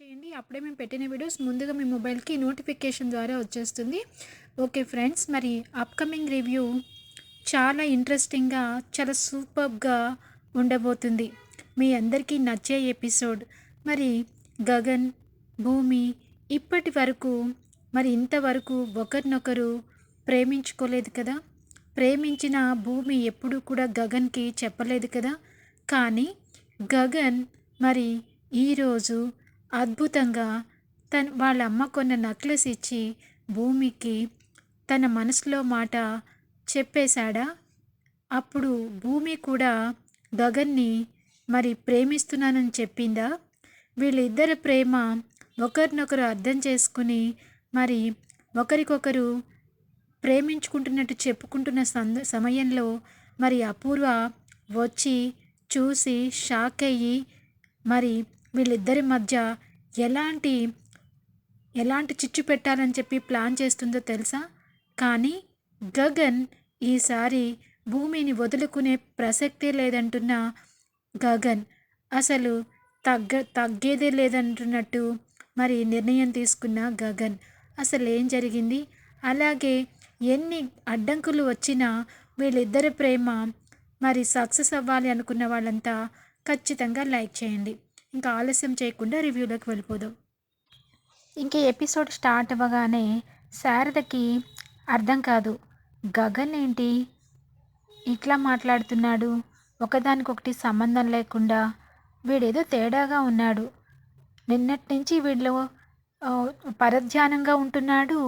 చేయండి. అప్పుడే మేము పెట్టిన వీడియోస్ ముందుగా మీ మొబైల్కి నోటిఫికేషన్ ద్వారా వచ్చేస్తుంది. ఓకే ఫ్రెండ్స్ మరి అప్కమింగ్ రివ్యూ చాలా ఇంట్రెస్టింగ్గా చాలా సూపర్గా ఉండబోతుంది. మీ అందరికీ నచ్చే ఎపిసోడ్ మరి గగన్ భూమి ఇప్పటి వరకు మరి ఇంతవరకు ఒకరినొకరు ప్రేమించుకోలేదు కదా? ప్రేమించిన భూమి ఎప్పుడూ కూడా గగన్కి చెప్పలేదు కదా? కానీ గగన్ మరి ఈరోజు అద్భుతంగా తన వాళ్ళ అమ్మ కొన్న నక్లెస్ ఇచ్చి భూమికి తన మనసులో మాట చెప్పేశాడా? అప్పుడు భూమి కూడా గగన్ని మరి ప్రేమిస్తున్నానని చెప్పిందా? వీళ్ళిద్దరి ప్రేమ ఒకరినొకరు అర్థం చేసుకుని మరి ఒకరికొకరు ప్రేమించుకుంటున్నట్టు చెప్పుకుంటున్న సంద సమయంలో మరి అపూర్వ వచ్చి చూసి షాక్ అయ్యి మరి వీళ్ళిద్దరి మధ్య ఎలాంటి ఎలాంటి చిచ్చు పెట్టాలని చెప్పి ప్లాన్ చేస్తుందో తెలుసా? కానీ గగన్ ఈసారి భూమిని వదులుకునే ప్రసక్తే లేదంటున్న గగన్. అసలు తగ్గ తగ్గేదే లేదంటున్నట్టు మరి నిర్ణయం తీసుకున్న గగన్. అసలు ఏం జరిగింది? అలాగే ఎన్ని అడ్డంకులు వచ్చినా వీళ్ళిద్దరి ప్రేమ మరి సక్సెస్ అవ్వాలి అనుకున్న వాళ్ళంతా ఖచ్చితంగా లైక్ చేయండి. ఇంకా ఆలస్యం చేయకుండా రివ్యూలోకి వెళ్ళిపోదాం. ఇంకా ఎపిసోడ్ స్టార్ట్ అవ్వగానే శారదకి అర్థం కాదు గగన్ ఏంటి? ఇట్లా మాట్లాడుతున్నాడు. ఒకదానికొకటి సంబంధం లేకుండా వీడేదో తేడాగా ఉన్నాడు. నిన్నటి నుంచి వీళ్ళు పరధ్యానంగా ఉంటున్నాడు.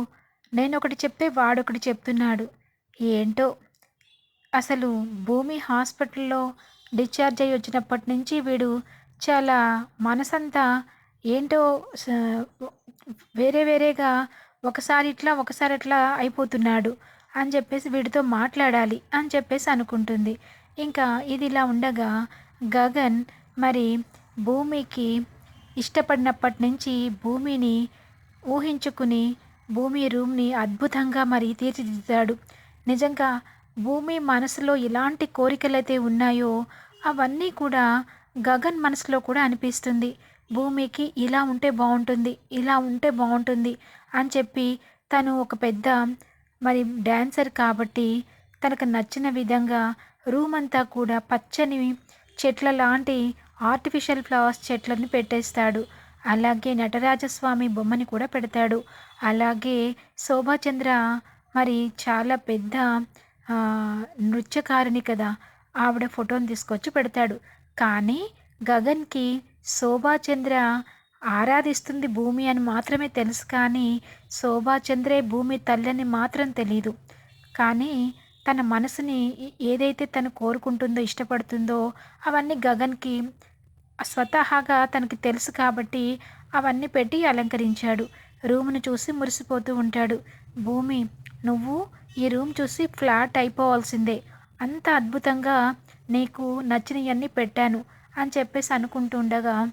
నేను ఒకటి చెప్తే వాడొకటి చెప్తున్నాడు. ఏంటో? అసలు భూమి హాస్పిటల్లో డిశ్చార్జ్ అయ్యి వచ్చినప్పటి నుంచి వీడు చాలా మనసంతా ఏంటో వేరే వేరేగా ఒకసారి ఇట్లా ఒకసారి ఇట్లా అయిపోతున్నాడు అని చెప్పేసి వీడితో మాట్లాడాలి అని చెప్పేసి అనుకుంటుంది. ఇంకా ఇది ఇలా ఉండగా గగన్ మరి భూమికి ఇష్టపడినప్పటి నుంచి భూమిని ఊహించుకుని భూమి రూమ్ని అద్భుతంగా మరి తీర్చిదిద్దాడు నిజంగా భూమి మనసులో ఎలాంటి కోరికలైతే ఉన్నాయో అవన్నీ కూడా గగన్ మనసులో కూడా అనిపిస్తుంది. భూమికి ఇలా ఉంటే బాగుంటుంది ఇలా ఉంటే బాగుంటుంది అని చెప్పి తను ఒక పెద్ద మరి డ్యాన్సర్ కాబట్టి తనకు నచ్చిన విధంగా రూమ్ అంతా కూడా పచ్చని చెట్ల లాంటి ఆర్టిఫిషియల్ ఫ్లవర్స్ చెట్లను పెట్టేస్తాడు. అలాగే నటరాజస్వామి బొమ్మని కూడా పెడతాడు. అలాగే శోభాచంద్ర మరి చాలా పెద్ద నృత్యకారిణి కదా ఆవిడ ఫోటోని తీసుకొచ్చి పెడతాడు. కానీ గగన్కి శోభాచంద్ర ఆరాధిస్తుంది భూమి అని మాత్రమే తెలుసు కానీ శోభాచంద్రే భూమి తల్లని మాత్రం తెలీదు. కానీ తన మనసుని ఏదైతే తను కోరుకుంటుందో ఇష్టపడుతుందో అవన్నీ గగన్కి స్వతహాగా తనకి తెలుసు కాబట్టి అవన్నీ పెట్టి అలంకరించాడు. రూమ్ను చూసి మురిసిపోతూ ఉంటాడు. భూమి నువ్వు ఈ రూమ్ చూసి ఫ్లాట్ అయిపోవాల్సిందే. అంత అద్భుతంగా నీకు నచ్చినవన్నీ పెట్టాను అని చెప్పేసి అనుకుంటూ ఉండగా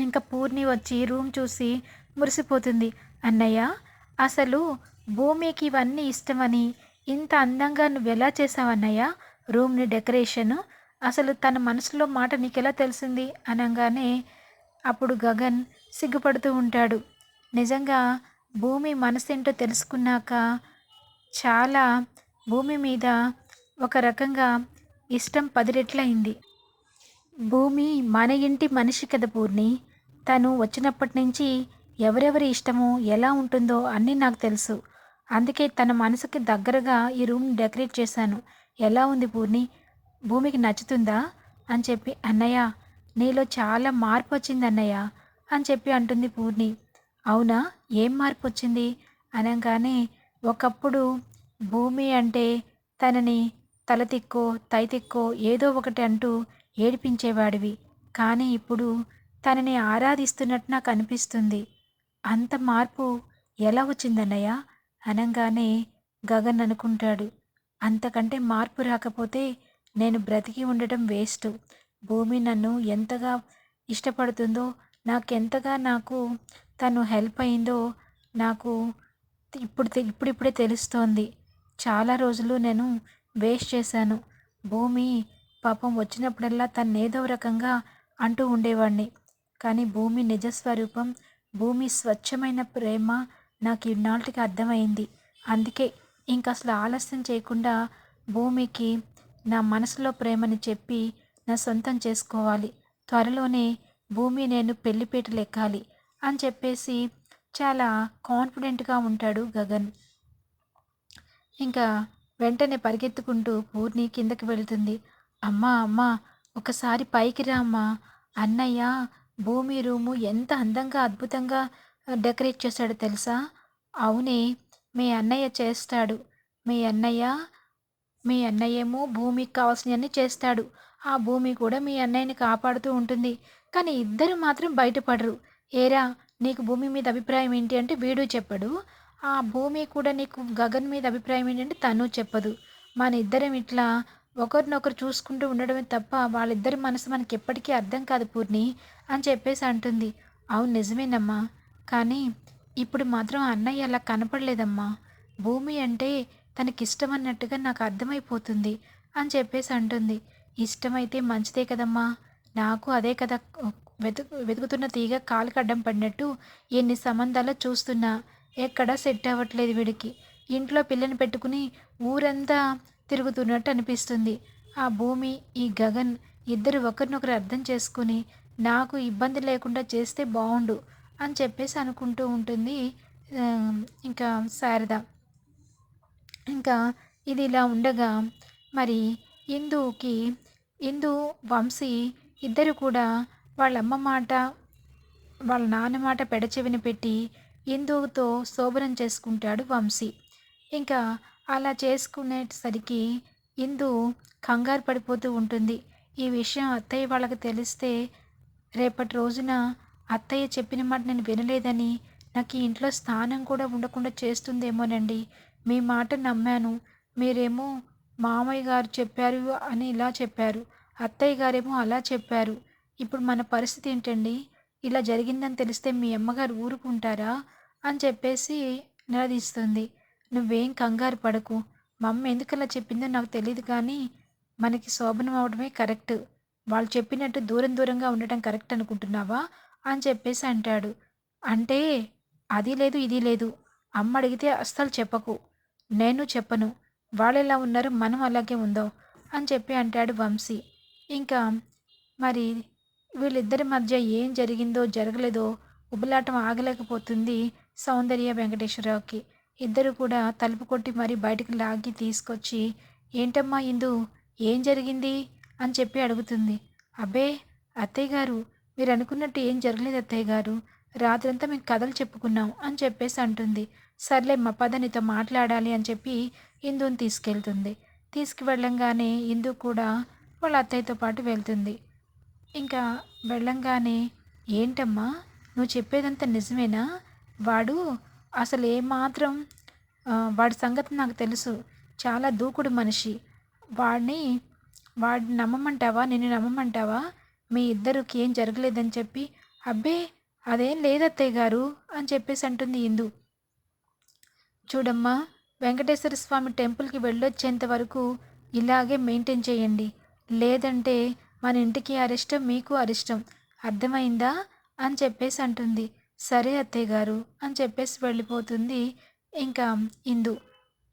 ఇంకా పూర్ణి వచ్చి రూమ్ చూసి మురిసిపోతుంది. అన్నయ్య అసలు భూమికి ఇవన్నీ ఇష్టమని ఇంత అందంగా నువ్వు ఎలా చేసావు అన్నయ్య? రూమ్ని డెకరేషన్ అసలు తన మనసులో మాట నీకెలా తెలిసింది? అనగానే అప్పుడు గగన్ సిగ్గుపడుతూ ఉంటాడు. నిజంగా భూమి మనసేంటో తెలుసుకున్నాక చాలా భూమి మీద ఒక రకంగా ఇష్టం పది రెట్లయింది. భూమి మన ఇంటి మనిషి కదా పూర్ణి? తను వచ్చినప్పటి నుంచి ఎవరెవరి ఇష్టము ఎలా ఉంటుందో అన్నీ నాకు తెలుసు. అందుకే తన మనసుకి దగ్గరగా ఈ రూమ్ డెకరేట్ చేశాను. ఎలా ఉంది పూర్ణి? భూమికి నచ్చుతుందా? అని చెప్పి అన్నయ్య నీలో చాలా మార్పు వచ్చింది అన్నయ్య అని చెప్పి అంటుంది పూర్ణి. అవునా? ఏం మార్పు వచ్చింది? అనగానే ఒకప్పుడు భూమి అంటే తనని తలతిక్కో తైతిక్కో ఏదో ఒకటి అంటూ ఏడిపించేవాడివి. కానీ ఇప్పుడు తనని ఆరాధిస్తున్నట్టు నాకు అనిపిస్తుంది. అంత మార్పు ఎలా వచ్చిందన్నయ్య? అనగానే గగన్ అనుకుంటాడు. అంతకంటే మార్పు రాకపోతే నేను బ్రతికి ఉండటం వేస్ట్. భూమి నన్ను ఎంతగా ఇష్టపడుతుందో నాకెంతగా నాకు తను హెల్ప్ అయిందో నాకు ఇప్పుడు ఇప్పుడిప్పుడే తెలుస్తోంది. చాలా రోజులు నేను వేస్ట్ చేశాను. భూమి పాపం వచ్చినప్పుడల్లా తన్నేదో రకంగా అంటూ ఉండేవాడిని కానీ భూమి నిజస్వరూపం భూమి స్వచ్ఛమైన ప్రేమ నాకు ఇన్నాళ్ళకి అర్థమైంది. అందుకే ఇంక అసలు ఆలస్యం చేయకుండా భూమికి నా మనసులో ప్రేమని చెప్పి నా సొంతం చేసుకోవాలి. త్వరలోనే భూమి నేను పెళ్ళిపీటలు ఎక్కాలి అని చెప్పేసి చాలా కాన్ఫిడెంట్గా ఉంటాడు గగన్. ఇంకా వెంటనే పరిగెత్తుకుంటూ పూర్ణి కిందకి వెళుతుంది. అమ్మా అమ్మా ఒకసారి పైకి రామ్మా అన్నయ్య భూమి రూము ఎంత అందంగా అద్భుతంగా డెకరేట్ చేశాడో తెలుసా? అవునే మీ అన్నయ్య చేస్తాడు. మీ అన్నయ్య మీ అన్నయ్యేమో భూమికి కావాల్సినవన్నీ చేస్తాడు. ఆ భూమి కూడా మీ అన్నయ్యని కాపాడుతూ ఉంటుంది. కానీ ఇద్దరు మాత్రం బయటపడరు. ఏరా నీకు భూమి మీద అభిప్రాయం ఏంటి అంటే వీడు చెప్పడు. ఆ భూమి కూడా నీకు గగన్ మీద అభిప్రాయం ఏంటంటే తను చెప్పదు. మన ఇద్దరం ఇట్లా ఒకరినొకరు చూసుకుంటూ ఉండడమే తప్ప వాళ్ళిద్దరి మనసు మనకి ఎప్పటికీ అర్థం కాదు పూర్ణి అని చెప్పేసి అంటుంది. అవును నిజమేనమ్మా. కానీ ఇప్పుడు మాత్రం అన్నయ్య అలా కనపడలేదమ్మా. భూమి అంటే తనకి ఇష్టం అన్నట్టుగా నాకు అర్థమైపోతుంది అని చెప్పేసి అంటుంది. ఇష్టమైతే మంచిదే కదమ్మా. నాకు అదే కదా వెతుకు వెతుకుతున్న తీగ కాలుకడ్డం పడినట్టు ఎన్ని సంబంధాలు చూస్తున్నా. ఎక్కడా సెట్ అవ్వట్లేదు వీడికి. ఇంట్లో పిల్లని పెట్టుకుని ఊరంతా తిరుగుతున్నట్టు అనిపిస్తుంది. ఆ భూమి ఈ గగన్ ఇద్దరు ఒకరినొకరు అర్థం చేసుకుని నాకు ఇబ్బంది లేకుండా చేస్తే బాగుండు అని చెప్పేసి అనుకుంటూ ఉంటుంది ఇంకా శారద. ఇంకా ఇది ఇలా ఉండగా మరి ఇందుకి ఇందు వంశీ ఇద్దరు కూడా వాళ్ళ అమ్మ మాట వాళ్ళ నాన్న మాట పెడచెవిన పెట్టి ఇందుతో శోభనం చేసుకుంటాడు వంశీ. ఇంకా అలా చేసుకునేసరికి ఇందు కంగారు పడిపోతూ ఉంటుంది. ఈ విషయం అత్తయ్య వాళ్ళకి తెలిస్తే రేపటి రోజున అత్తయ్య చెప్పిన మాట నేను వినలేదని నాకు ఈ ఇంట్లో స్థానం కూడా ఉండకుండా చేస్తుందేమోనండి. మీ మాట నమ్మాను. మీరేమో మామయ్య గారు చెప్పారు అని ఇలా చెప్పారు. అత్తయ్య గారేమో అలా చెప్పారు. ఇప్పుడు మన పరిస్థితి ఏంటండి? ఇలా జరిగిందని తెలిస్తే మీ అమ్మగారు ఊరుకుంటారా? అని చెప్పేసి నిలదీస్తుంది. నువ్వేం కంగారు పడకు. మా అమ్మ ఎందుకు అలా చెప్పిందో నాకు తెలియదు కానీ మనకి శోభనం అవడమే కరెక్ట్. వాళ్ళు చెప్పినట్టు దూరం దూరంగా ఉండటం కరెక్ట్ అనుకుంటున్నావా? అని చెప్పేసి అంటాడు. అంటే అది లేదు ఇది లేదు. అమ్మ అడిగితే అస్సలు చెప్పకు. నేను చెప్పను. వాళ్ళు ఎలా ఉన్నారు? మనం అలాగే ఉందో అని చెప్పి అంటాడు వంశీ. ఇంకా మరి వీళ్ళిద్దరి మధ్య ఏం జరిగిందో జరగలేదో ఉబలాటం ఆగలేకపోతుంది సౌందర్య వెంకటేశ్వరరావుకి. ఇద్దరు కూడా తలుపు కొట్టి మరీ బయటికి లాగి తీసుకొచ్చి ఏంటమ్మా ఇందు? ఏం జరిగింది? అని చెప్పి అడుగుతుంది. అబ్బే అత్తయ్య గారు మీరు అనుకున్నట్టు ఏం జరగలేదు అత్తయ్య గారు. రాత్రంతా మేము కథలు చెప్పుకున్నాం అని చెప్పేసి అంటుంది. సర్లే మా పద నీతో మాట్లాడాలి అని చెప్పి ఇందుని తీసుకెళ్తుంది. తీసుకువెళ్ళంగానే ఇందు కూడా వాళ్ళ అత్తయ్యతో పాటు వెళ్తుంది. ఇంకా వెళ్ళంగానే ఏంటమ్మా నువ్వు చెప్పేదంతా నిజమేనా? వాడు అసలు ఏమాత్రం వాడి సంగతి నాకు తెలుసు. చాలా దూకుడు మనిషి. వాడిని వాడిని నమ్మమంటావా? నిన్ను నమ్మమంటావా? మీ ఇద్దరికి ఏం జరగలేదని చెప్పి అబ్బే అదేం లేదత్తయ్య గారు అని చెప్పేసి అంటుంది ఇందు. చూడమ్మా వెంకటేశ్వర స్వామి టెంపుల్కి వెళ్ళొచ్చేంత వరకు ఇలాగే మెయింటైన్ చేయండి. లేదంటే మన ఇంటికి అరిష్టం మీకు అరిష్టం. అర్థమైందా అని చెప్పేసి అంటుంది. సరే అత్తయ్య గారు అని చెప్పేసి వెళ్ళిపోతుంది ఇంకా ఇందు.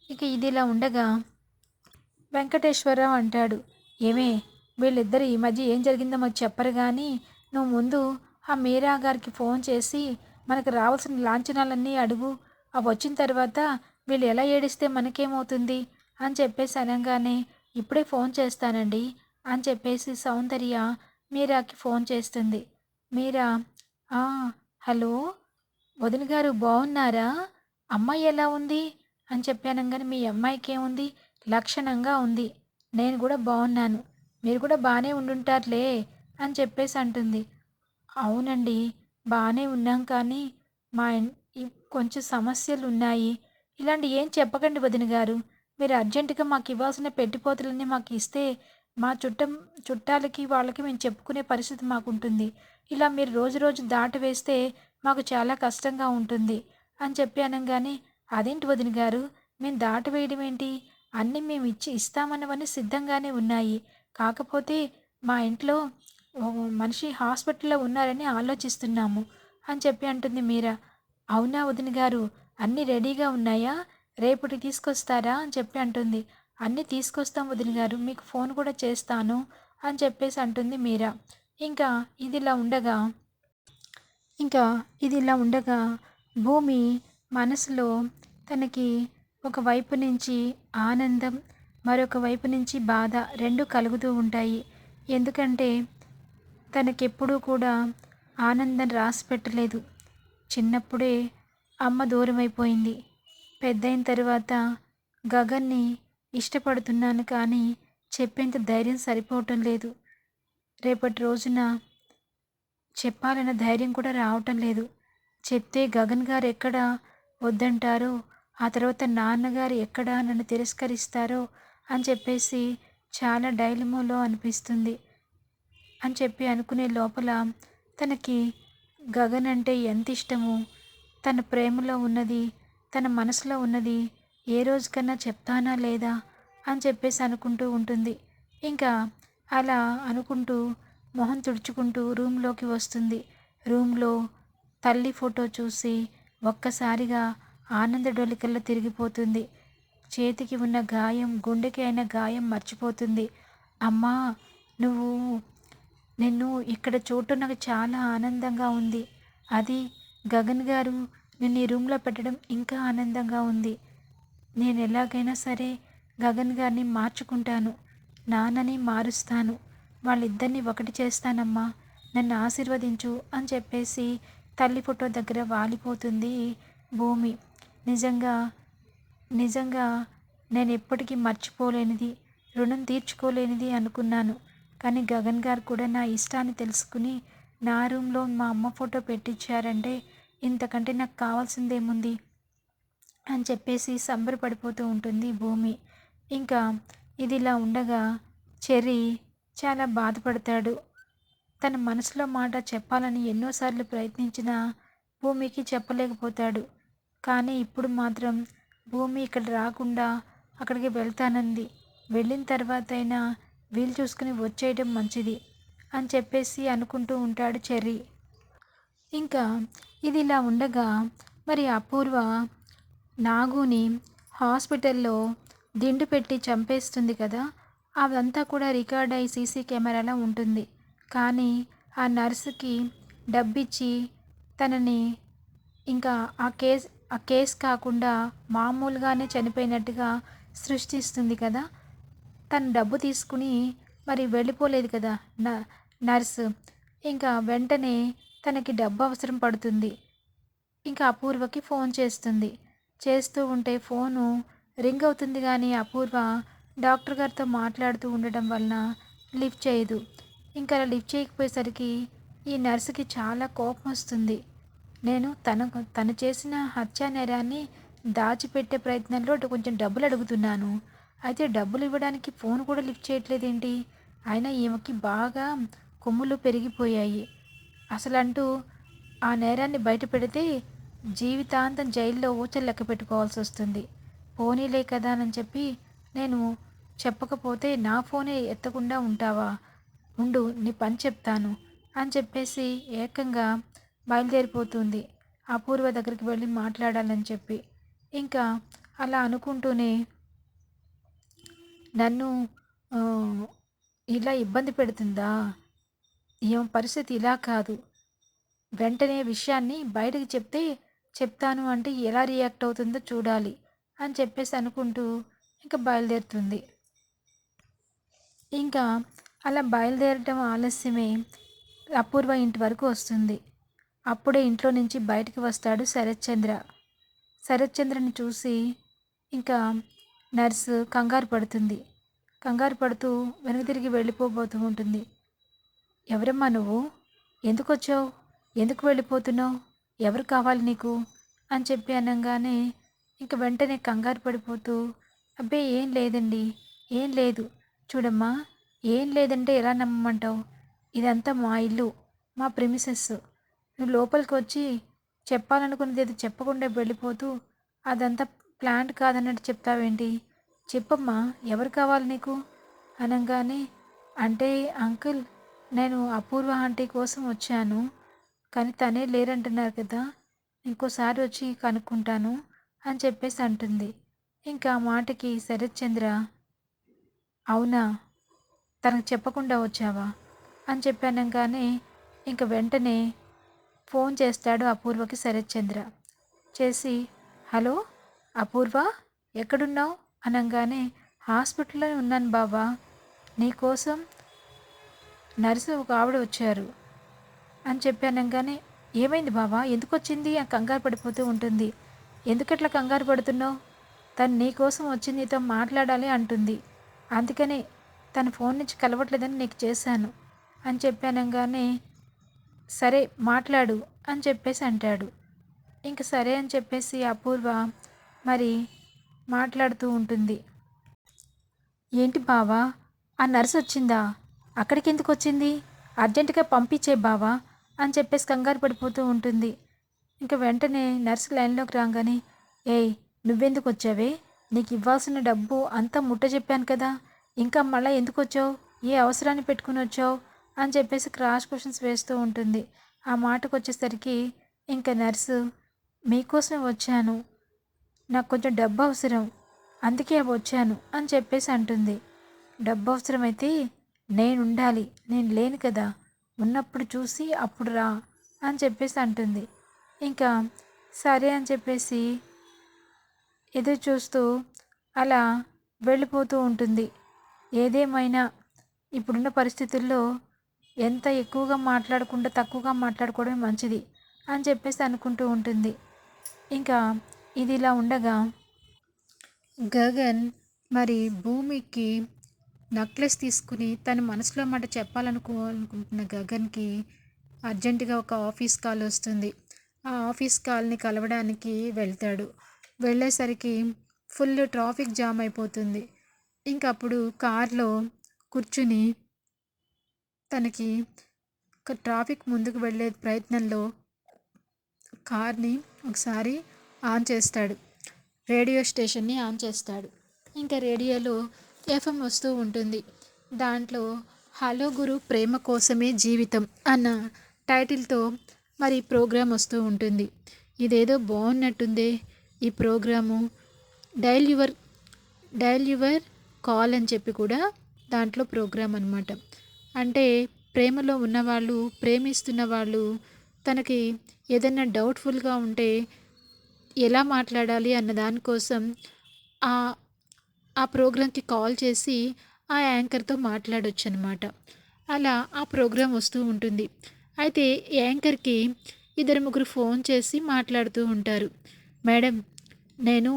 ఇక ఇది ఇలా ఉండగా వెంకటేశ్వరరావు అంటాడు. ఏమే వీళ్ళిద్దరు ఈ మధ్య ఏం జరిగిందో మాకు చెప్పరు కానీ నువ్వు ముందు ఆ మీరా గారికి ఫోన్ చేసి మనకు రావాల్సిన లాంఛనాలన్నీ అడుగు. అవి వచ్చిన తర్వాత వీళ్ళు ఎలా ఏడిస్తే మనకేమవుతుంది అని చెప్పేసి అనగానే ఇప్పుడే ఫోన్ చేస్తానండి. అని చెప్పేసి సౌందర్య మీరాకి ఫోన్ చేస్తుంది. మీరా హలో వదిన గారు బాగున్నారా అమ్మాయి ఎలా ఉంది? అని చెప్పానంగానే మీ అమ్మాయికి ఏముంది? లక్షణంగా ఉంది. నేను కూడా బాగున్నాను మీరు కూడా బాగానే ఉండుంటారులే అని చెప్పేసి అంటుంది. అవునండి బాగానే ఉన్నాం కానీ మా కొంచెం సమస్యలు ఉన్నాయి. ఇలాంటి ఏం చెప్పకండి వదిన గారు. మీరు అర్జెంటుగా మాకు ఇవ్వాల్సిన పెట్టిపోతులన్నీ మాకు ఇస్తే మా చుట్టం చుట్టాలకి వాళ్ళకి మేము చెప్పుకునే పరిస్థితి మాకు ఉంటుంది ఇలా మీరు రోజు రోజు దాటి వేస్తే మాకు చాలా కష్టంగా ఉంటుంది అని చెప్పి అనగానే అదేంటి వదిన గారు? మేము దాటి వేయడం ఏంటి? అన్నీ మేము ఇచ్చి ఇస్తామన్నవన్నీ సిద్ధంగానే ఉన్నాయి. కాకపోతే మా ఇంట్లో మనిషి హాస్పిటల్లో ఉన్నారని ఆలోచిస్తున్నాము అని చెప్పి అంటుంది మీరా. అవునా వదిన గారు? అన్నీ రెడీగా ఉన్నాయా? రేపటి తీసుకొస్తారా? అని చెప్పి అంటుంది. అన్నీ తీసుకొస్తాం వదిన గారు మీకు ఫోన్ కూడా చేస్తాను అని చెప్పేసి అంటుంది మీరా. ఇంకా ఇదిలా ఉండగా ఇంకా ఇది ఇలా ఉండగా భూమి మనసులో తనకి ఒక వైపు నుంచి ఆనందం మరొక వైపు నుంచి బాధ రెండు కలుగుతూ ఉంటాయి. ఎందుకంటే తనకెప్పుడూ కూడా ఆనందం రాసి పెట్టలేదు. చిన్నప్పుడే అమ్మ దూరం అయిపోయింది పెద్దయిన తర్వాత గగన్ని ఇష్టపడుతున్నాను కానీ చెప్పేంత ధైర్యం సరిపోవటం లేదు. రేపటి రోజున చెప్పాలన్న ధైర్యం కూడా రావటం లేదు. చెప్తే గగన్ గారు ఎక్కడ వద్దంటారో ఆ తర్వాత నాన్నగారు ఎక్కడ నన్ను తిరస్కరిస్తారో అని చెప్పేసి చాలా డైలమోలో అనిపిస్తుంది. అని చెప్పి అనుకునే లోపల తనకి గగన్ అంటే ఎంత ఇష్టమో? తన ప్రేమలో ఉన్నది తన మనసులో ఉన్నది ఏ రోజుకన్నా చెప్తానా లేదా అని చెప్పేసి అనుకుంటూ ఉంటుంది. ఇంకా అలా అనుకుంటూ మొహం తుడుచుకుంటూ రూమ్లోకి వస్తుంది. రూమ్లో తల్లి ఫోటో చూసి ఒక్కసారిగా ఆనంద డొలికల్లో తిరిగిపోతుంది. చేతికి ఉన్న గాయం గుండెకి అయిన గాయం మర్చిపోతుంది. అమ్మా నువ్వు నిన్ను ఇక్కడ చూడటం నాకు చాలా ఆనందంగా ఉంది. అది గగన్ గారు నిన్ను ఈ రూమ్లో పెట్టడం ఇంకా ఆనందంగా ఉంది. నేను ఎలాగైనా సరే గగన్ గారిని మార్చుకుంటాను. నాన్నని మారుస్తాను. వాళ్ళిద్దరిని ఒకటి చేస్తానమ్మా. నన్ను ఆశీర్వదించు అని చెప్పేసి తల్లి ఫోటో దగ్గర వాలిపోతుంది భూమి. నిజంగా నిజంగా నేను ఎప్పటికీ మర్చిపోలేనిది రుణం తీర్చుకోలేనిది అనుకున్నాను. కానీ గగన్ గారు కూడా నా ఇష్టాన్ని తెలుసుకుని నా రూమ్లో మా అమ్మ ఫోటో పెట్టించారంటే ఇంతకంటే నాకు కావాల్సిందేముంది? అని చెప్పేసి సంబరపడిపోతూ ఉంటుంది భూమి. ఇంకా ఇది ఇలా ఉండగా చెర్రీ చాలా బాధపడతాడు. తన మనసులో మాట చెప్పాలని ఎన్నోసార్లు ప్రయత్నించినా భూమికి చెప్పలేకపోతాడు. కానీ ఇప్పుడు మాత్రం భూమి ఇక్కడ రాకుండా అక్కడికి వెళ్తానంది. వెళ్ళిన తర్వాత అయినా వీలు చూసుకుని వచ్చేయడం మంచిది అని చెప్పేసి అనుకుంటూ ఉంటాడు చెర్రీ. ఇంకా ఇది ఇలా ఉండగా మరి అపూర్వ నాగుని హాస్పిటల్లో దిండు పెట్టి చంపేస్తుంది కదా అదంతా కూడా రికార్డ్ అయ్యి సీసీ కెమెరాలో ఉంటుంది. కానీ ఆ నర్సుకి డబ్బిచ్చి తనని ఇంకా ఆ కేస్ ఆ కేస్ కాకుండా మామూలుగానే చనిపోయినట్టుగా సృష్టిస్తుంది కదా. తను డబ్బు తీసుకుని మరి వెళ్ళిపోలేదు కదా న నర్సు. ఇంకా వెంటనే తనకి డబ్బు అవసరం పడుతుంది. ఇంకా అపూర్వకి ఫోన్ చేస్తుంది. చేస్తూ ఉంటే ఫోను రింగ్ అవుతుంది కానీ అపూర్వ డాక్టర్ గారితో మాట్లాడుతూ ఉండడం వలన లిఫ్ట్ చేయదు. ఇంకా అలా లిఫ్ట్ చేయకపోయేసరికి ఈ నర్సుకి చాలా కోపం వస్తుంది. నేను తన తను చేసిన హత్యా నేరాన్ని దాచిపెట్టే ప్రయత్నంలో కొంచెం డబ్బులు అడుగుతున్నాను. అయితే డబ్బులు ఇవ్వడానికి ఫోన్ కూడా లిఫ్ట్ చేయట్లేదేంటి? అయినా ఈమెకి బాగా కొమ్ములు పెరిగిపోయాయి. అసలు అంటూ ఆ నేరాన్ని బయట పెడితే జీవితాంతం జైల్లో ఊచలు లెక్క పెట్టుకోవాల్సి వస్తుంది. పోనీలే కదా అని చెప్పి నేను చెప్పకపోతే నా ఫోనే ఎత్తకుండా ఉంటావా? ఉండు నీ పని చెప్తాను అని చెప్పేసి ఏకంగా బయలుదేరిపోతుంది. అపూర్వ దగ్గరికి వెళ్ళి మాట్లాడాలని చెప్పి. ఇంకా అలా అనుకుంటూనే నన్ను ఇలా ఇబ్బంది పెడుతుందా? ఏం పరిస్థితి ఇలా కాదు. వెంటనే విషయాన్ని బయటకు చెప్తే చెప్తాను అంటే ఎలా రియాక్ట్ అవుతుందో చూడాలి అని చెప్పేసి అనుకుంటూ ఇంకా బయలుదేరుతుంది. ఇంకా అలా బయలుదేరటం ఆలస్యమే అపూర్వ ఇంటి వరకు వస్తుంది. అప్పుడే ఇంట్లో నుంచి బయటికి వస్తాడు శరత్చంద్ర. శరత్చంద్రని చూసి ఇంకా నర్సు కంగారు పడుతుంది. కంగారు పడుతూ వెనక తిరిగి వెళ్ళిపోబోతూ ఉంటుంది. ఎవరమ్మా నువ్వు? ఎందుకు వచ్చావు ఎందుకు వెళ్ళిపోతున్నావు? ఎవరు కావాలి నీకు? అని చెప్పి అనగానే ఇంక వెంటనే కంగారు పడిపోతూ అబ్బే ఏం లేదండి ఏం లేదు. చూడమ్మా ఏం లేదంటే ఎలా నమ్మమంటావు? ఇదంతా మా ఇల్లు మా ప్రిమిసెస్ నువ్వు లోపలికి వచ్చి చెప్పాలనుకున్నది ఏదో చెప్పకుండా వెళ్ళిపోతూ అదంతా ప్లాంట్ కాదన్నట్టు చెప్తావేంటి? చెప్పమ్మా ఎవరు కావాలి నీకు? అనగానే అంటే అంకుల్ నేను అపూర్వ ఆంటీ కోసం వచ్చాను. కానీ తనే లేరంటున్నారు కదా ఇంకోసారి వచ్చి కనుక్కుంటాను అని చెప్పేసి అంటుంది. ఇంకా మాటకి శరత్చంద్ర అవునా తనకు చెప్పకుండా వచ్చావా అని చెప్పానంగానే ఇంక వెంటనే ఫోన్ చేస్తాడు అపూర్వకి శరత్చంద్ర చేసి హలో అపూర్వ ఎక్కడున్నావు? అనగానే హాస్పిటల్లో ఉన్నాను బాబా నీకోసం నర్సు ఒక ఆవిడ వచ్చారు. అని చెప్పానంగానే ఏమైంది బాబా ఎందుకు వచ్చింది ఆ కంగారు పడిపోతూ ఉంటుంది. ఎందుకట్లా కంగారు పడుతున్నావు? తను నీ కోసం వచ్చి నీతో మాట్లాడాలి అంటుంది. అందుకనే తన ఫోన్ నుంచి కలవట్లేదని నీకు చేశాను అని చెప్పానంగానే సరే మాట్లాడు అని చెప్పేసి అంటాడు. ఇంక సరే అని చెప్పేసి అపూర్వ మరి మాట్లాడుతూ ఉంటుంది. ఏంటి బావా? ఆ నర్స్ వచ్చిందా? అక్కడికి ఎందుకు వచ్చింది? అర్జెంటుగా పంపించే బావా? అని చెప్పేసి కంగారు పడిపోతూ ఉంటుంది. ఇంకా వెంటనే నర్సు లైన్లోకి రాగానే ఏయ్ నువ్వెందుకు వచ్చావే? నీకు ఇవ్వాల్సిన డబ్బు అంతా ముట్ట చెప్పాను కదా. ఇంకా మళ్ళీ ఎందుకు వచ్చావు? ఏ అవసరాన్ని పెట్టుకుని వచ్చావు? అని చెప్పేసి క్రాష్ క్వశ్చన్స్ వేస్తూ ఉంటుంది. ఆ మాటకు వచ్చేసరికి ఇంకా నర్సు మీకోసం వచ్చాను. నాకు కొంచెం డబ్బు అవసరం. అందుకే వచ్చాను అని చెప్పేసి అంటుంది. డబ్బు అవసరమైతే నేను ఉండాలి నేను లేను కదా. ఉన్నప్పుడు చూసి అప్పుడు రా అని చెప్పేసి అంటుంది. ఇంకా సరే అని చెప్పేసి ఎదురు చూస్తూ అలా వెళ్ళిపోతూ ఉంటుంది. ఏదేమైనా ఇప్పుడున్న పరిస్థితుల్లో ఎంత ఎక్కువగా మాట్లాడకుండా తక్కువగా మాట్లాడుకోవడమే మంచిది అని చెప్పేసి అనుకుంటూ ఉంటుంది. ఇంకా ఇది ఇలా ఉండగా గగన్ మరి భూమికి నక్లెస్ తీసుకుని తన మనసులో మాట చెప్పాలనుకోవాలనుకుంటున్న గగన్కి అర్జెంటుగా ఒక ఆఫీస్ కాల్ వస్తుంది. ఆ ఆఫీస్ కాల్ని కలవడానికి వెళ్తాడు. వెళ్ళేసరికి ఫుల్ ట్రాఫిక్ జామ్ అయిపోతుంది. ఇంకప్పుడు కార్లో కూర్చుని తనకి ట్రాఫిక్ ముందుకు వెళ్ళే ప్రయత్నంలో కార్ని ఒకసారి ఆన్ చేస్తాడు. రేడియో స్టేషన్ని ఆన్ చేస్తాడు. ఇంకా రేడియోలో ఎఫ్ఎం వస్తూ ఉంటుంది. దాంట్లో హలో గురు ప్రేమ కోసమే జీవితం అన్న టైటిల్తో మరి ప్రోగ్రాం వస్తూ ఉంటుంది. ఇదేదో బాగున్నట్టుందే ఈ programme. Dial your dial your call అని చెప్పి కూడా దాంట్లో ప్రోగ్రాం అనమాట అంటే ప్రేమలో ఉన్నవాళ్ళు ప్రేమిస్తున్న వాళ్ళు తనకి ఏదైనా డౌట్ఫుల్గా ఉంటే ఎలా మాట్లాడాలి అన్న దానికోసం ఆ ఆ ప్రోగ్రాంకి కాల్ చేసి ఆ యాంకర్తో మాట్లాడొచ్చు అనమాట అలా ఆ ప్రోగ్రాం వస్తూ ఉంటుంది. అయితే యాంకర్కి ఇద్దరు ముగ్గురు ఫోన్ చేసి మాట్లాడుతూ ఉంటారు. మేడం నేను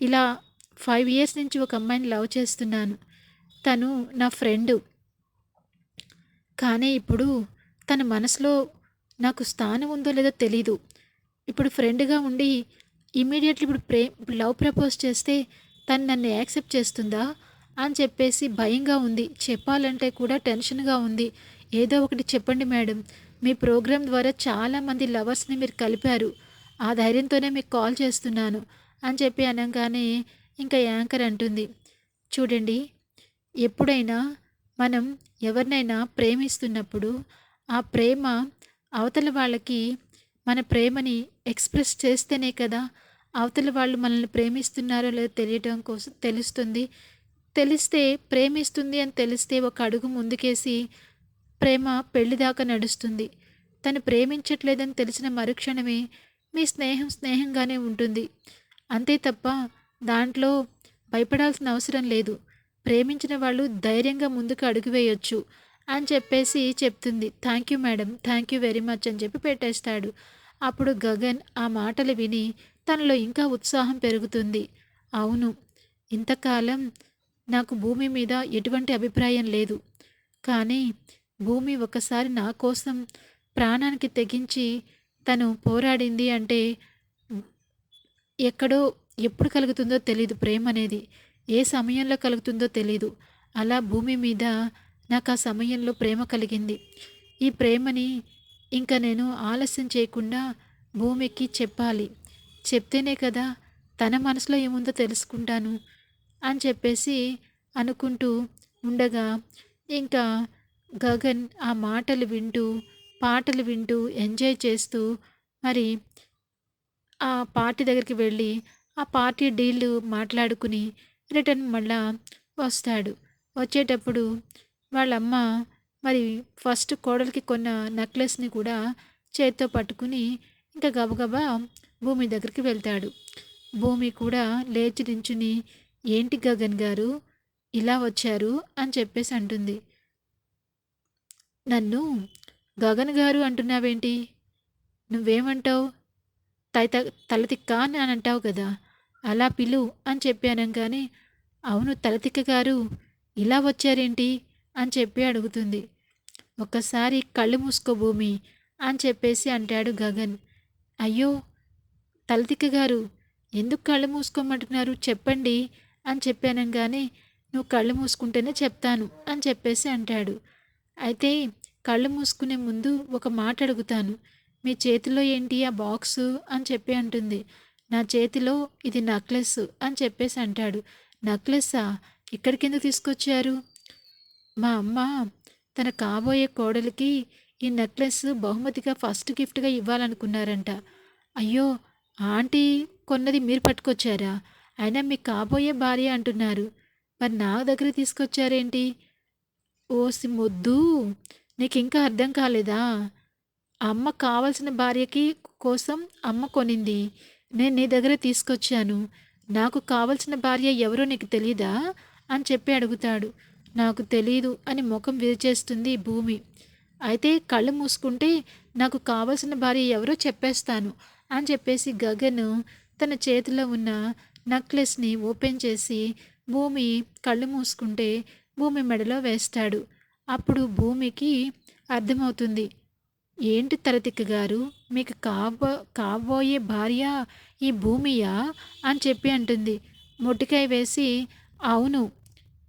ఇలా ఫైవ్ ఇయర్స్ నుంచి ఒక అమ్మాయిని లవ్ చేస్తున్నాను. తను నా ఫ్రెండు. కానీ ఇప్పుడు తన మనసులో నాకు స్థానం ఉందో లేదో తెలీదు. ఇప్పుడు ఫ్రెండ్గా ఉండి ఇమీడియట్లీ ఇప్పుడు ప్రే లవ్ ప్రపోజ్ చేస్తే తను నన్ను యాక్సెప్ట్ చేస్తుందా? అని చెప్పేసి భయంగా ఉంది. చెప్పాలంటే కూడా టెన్షన్గా ఉంది. ఏదో ఒకటి చెప్పండి మేడం. మీ ప్రోగ్రాం ద్వారా చాలామంది లవర్స్ని మీరు కలిపారు. ఆ ధైర్యంతోనే మీకు కాల్ చేస్తున్నాను. అని చెప్పి అనగానే ఇంకా యాంకర్ అంటుంది. చూడండి ఎప్పుడైనా మనం ఎవరినైనా ప్రేమిస్తున్నప్పుడు ఆ ప్రేమ అవతల వాళ్ళకి మన ప్రేమని ఎక్స్ప్రెస్ చేస్తేనే కదా అవతల వాళ్ళు మనల్ని ప్రేమిస్తున్నారో లేదో తెలియటం కోసం తెలుస్తుంది. తెలిస్తే ప్రేమిస్తుంది అని తెలిస్తే ఒక అడుగు ముందుకేసి ప్రేమ పెళ్ళి దాకా నడుస్తుంది. తను ప్రేమించట్లేదని తెలిసిన మరుక్షణమే మీ స్నేహం స్నేహంగానే ఉంటుంది. అంతే తప్ప దాంట్లో భయపడాల్సిన అవసరం లేదు. ప్రేమించిన వాళ్ళు ధైర్యంగా ముందుకు అడుగు వేయొచ్చు అని చెప్పేసి చెప్తుంది. Thank you madam thank you very much అని చెప్పి పెట్టేస్తాడు. అప్పుడు గగన్ ఆ మాటలు విని తనలో ఇంకా ఉత్సాహం పెరుగుతుంది. అవును ఇంతకాలం నాకు భూమి మీద ఎటువంటి అభిప్రాయం లేదు. కానీ భూమి ఒకసారి నా కోసం ప్రాణానికి తెగించి తను పోరాడింది అంటే ఎక్కడో ఎప్పుడు కలుగుతుందో తెలీదు ప్రేమ అనేది. ఏ సమయంలో కలుగుతుందో తెలీదు. అలా భూమి మీద నాకు ఆ సమయంలో ప్రేమ కలిగింది. ఈ ప్రేమని ఇంకా నేను ఆలస్యం చేయకుండా భూమికి చెప్పాలి. చెప్తేనే కదా తన మనసులో ఏముందో తెలుసుకుంటాను అని చెప్పేసి అనుకుంటూ ఉండగా ఇంకా గగన్ ఆ మాటలు వింటూ పాటలు వింటూ ఎంజాయ్ చేస్తూ మరి ఆ పార్టీ దగ్గరికి వెళ్ళి ఆ పార్టీ డీల్ మాట్లాడుకుని రిటర్న్ మళ్ళా వస్తాడు. వచ్చేటప్పుడు వాళ్ళమ్మ మరి ఫస్ట్ కోడలికి కొన్న నెక్లెస్ని కూడా చేత్తో పట్టుకుని ఇంకా గబగబా భూమి దగ్గరికి వెళ్తాడు. భూమి కూడా లేచి నించుని ఏంటి గగన్ గారు? ఇలా వచ్చారు? అని చెప్పేసి అంటుంది. నన్ను గగన్ గారు అంటున్నావేంటి? నువ్వేమంటావు? తైత తలతిక్క అని అని అంటావు కదా అలా పిలు అని చెప్పాను కానీ అవును తలతిక్క గారు ఇలా వచ్చారేంటి? అని చెప్పి అడుగుతుంది. ఒక్కసారి కళ్ళు మూసుకో భూమి అని చెప్పేసి అంటాడు గగన్. అయ్యో తలదిక్క గారు ఎందుకు కళ్ళు మూసుకోమంటున్నారు? చెప్పండి అని చెప్పానంగానే నువ్వు కళ్ళు మూసుకుంటేనే చెప్తాను అని చెప్పేసి అంటాడు. అయితే కళ్ళు మూసుకునే ముందు ఒక మాట అడుగుతాను. మీ చేతిలో ఏంటి ఆ బాక్సు? అని చెప్పి అంటుంది. నా చేతిలో ఇది నక్లెస్ అని చెప్పేసి అంటాడు. నక్లెస్సా? ఇక్కడికెందుకు తీసుకొచ్చారు? మా అమ్మ తన కాబోయే కోడలికి ఈ నెక్లెస్ బహుమతిగా ఫస్ట్ గిఫ్ట్గా ఇవ్వాలనుకున్నారంట. అయ్యో! ఆంటీ కొన్నది మీరు పట్టుకొచ్చారా? అయినా మీ కాబోయే భార్య అంటున్నారు. మరి నా దగ్గర తీసుకొచ్చారేంటి? ఓ మొద్దు నీకు ఇంకా అర్థం కాలేదా? అమ్మ కావలసిన భార్యకి కోసం అమ్మ కొనింది. నేను నీ దగ్గర తీసుకొచ్చాను. నాకు కావలసిన భార్య ఎవరో నీకు తెలీదా? అని చెప్పి అడుగుతాడు. నాకు తెలీదు అని ముఖం విరిచేస్తుంది భూమి. అయితే కళ్ళు మూసుకుంటే నాకు కావలసిన భార్య ఎవరో చెప్పేస్తాను. అని చెప్పేసి గగన్ తన చేతిలో ఉన్న నెక్లెస్ని ఓపెన్ చేసి భూమి కళ్ళు మూసుకుంటే భూమి మెడలో వేస్తాడు. అప్పుడు భూమికి అర్థమవుతుంది. ఏంటి తరతిక్క గారు? మీకు కాబో కాబోయే భార్య ఈ భూమియా? అని చెప్పి అంటుంది. మొట్టికాయ వేసి అవును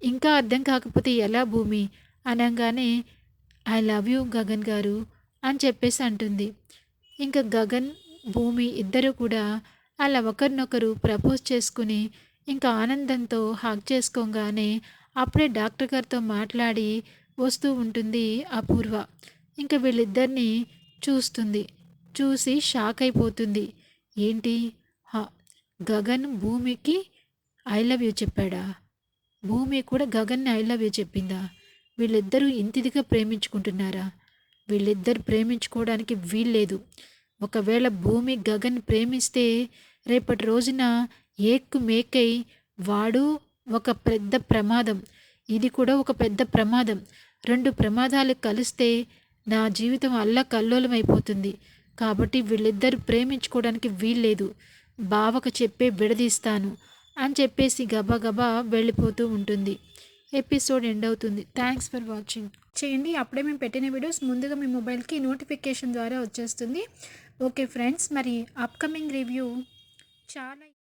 ఇంకా అర్థం కాకపోతే ఎలా భూమి? అనగానే ఐ లవ్ యూ గగన్ గారు అని చెప్పేసి అంటుంది. ఇంకా గగన్ భూమి ఇద్దరు కూడా అలా ఒకరినొకరు ప్రపోజ్ చేసుకుని ఇంకా ఆనందంతో హాక్ చేసుకోగానే అప్పుడే డాక్టర్ గారితో మాట్లాడి వస్తూ ఉంటుంది అపూర్వ. ఇంకా వీళ్ళిద్దరిని చూస్తుంది. చూసి షాక్ అయిపోతుంది. ఏంటి? గగన్ భూమికి ఐ లవ్ యూ చెప్పాడా? భూమి కూడా గగన్ని ఐ లవ్ యూ చెప్పిందా? వీళ్ళిద్దరూ ఇంతిదిగా ప్రేమించుకుంటున్నారా? వీళ్ళిద్దరు ప్రేమించుకోవడానికి వీల్లేదు. ఒకవేళ భూమి గగన్ ప్రేమిస్తే రేపటి రోజున ఏక్కు మేకై వాడు ఒక పెద్ద ప్రమాదం. ఇది కూడా ఒక పెద్ద ప్రమాదం. రెండు ప్రమాదాలు కలిస్తే నా జీవితం అల్ల కల్లోలమైపోతుంది. కాబట్టి వీళ్ళిద్దరు ప్రేమించుకోవడానికి వీల్లేదు. బావకు చెప్పే విడదీస్తాను అని చెప్పేసి గబగబా వెళ్ళిపోతూ ఉంటుంది. ఎపిసోడ్ ఎండ్ అవుతుంది. Thanks for watching. చేయండి. అప్పుడే మేము పెట్టిన వీడియోస్ ముందుగా మీ మొబైల్కి నోటిఫికేషన్ ద్వారా వచ్చేస్తుంది. ఓకే ఫ్రెండ్స్ మరి అప్కమింగ్ రివ్యూ చాలా